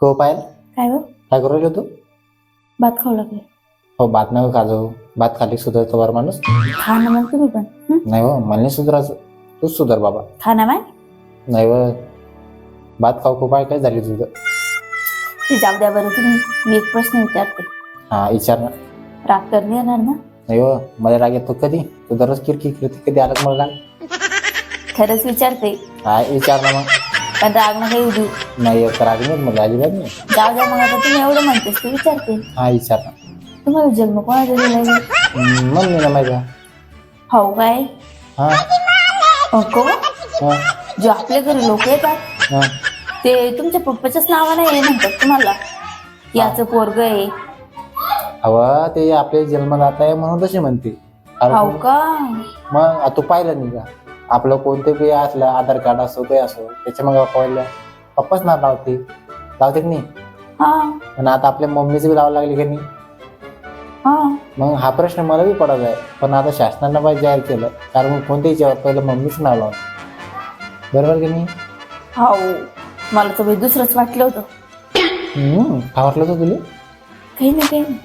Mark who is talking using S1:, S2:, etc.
S1: को पायल?
S2: काय ग?
S1: काय करू राहिली तू?
S2: भात खाऊ लागले.
S1: हो भात नाही खाजो. भात खाली सुधारतो बरं माणूस.
S2: खा ना मग तुम्ही पण. हं?
S1: नाही हो मला नाही सुधारायचं. तूच सुधार बाबा.
S2: खा ना माय
S1: नाही व. भात खाऊ खूप आहे काय झाली तुझं?
S2: ते जाऊ द्या बरं तुम्ही. मी एक प्रश्न विचारते.
S1: हा विचार ना.
S2: राग करणे येणार ना?
S1: नाही हो मला राग येतो कधी? तू दररोज किरकी करते कधी आलं का मला राग?
S2: खरंच विचारते.
S1: हा विचार ना मग.
S2: पण राग नका येऊ देऊ?
S1: नाही येत राग नाही मला अजिबात नाही.
S2: जाऊ द्या मग आता तुम्ही एवढं म्हणतेस ते विचारते.
S1: हा विचार ना.
S2: तुम्हाला जन्म कोणाचा दिला आहे?
S1: हम्म, मग मी ना आहे.
S2: हो काय? हा. को
S1: हा.
S2: जे आपल्या घरी लोक येतात
S1: हा.
S2: ते तुमच्या पप्पाच्याच नावाने हे म्हणतात तुम्हाला. याचं पोरग आहे.
S1: अव ते आपले जन्मदाता आहे म्हणून तशी म्हणते. कारण
S2: हो का?
S1: मग आ, तू पाहिलं नाही का? आपलं कोणते बी असलं आधार कार्ड असो काही असो त्याच्या मग पहिलं पप्पाच नाव लावते. लावते की नाही?
S2: हा.
S1: पण आता आपल्या मम्मीचं बी लावावं लागली की नाही?
S2: हा.
S1: मग हा प्रश्न मला बी पडत आहे. पण आता शासनानं पाहिजे जाहीर केलं. कारण मग कोणत्याही याच्यावर पहिलं मम्मीच नाव लावलं बरोबर की नाही?
S2: हो. मला तर बाई दुसरंच वाटलं होतं.
S1: हम्म, काय वाटलं होतं तुला?
S2: काही नाही काही. नाही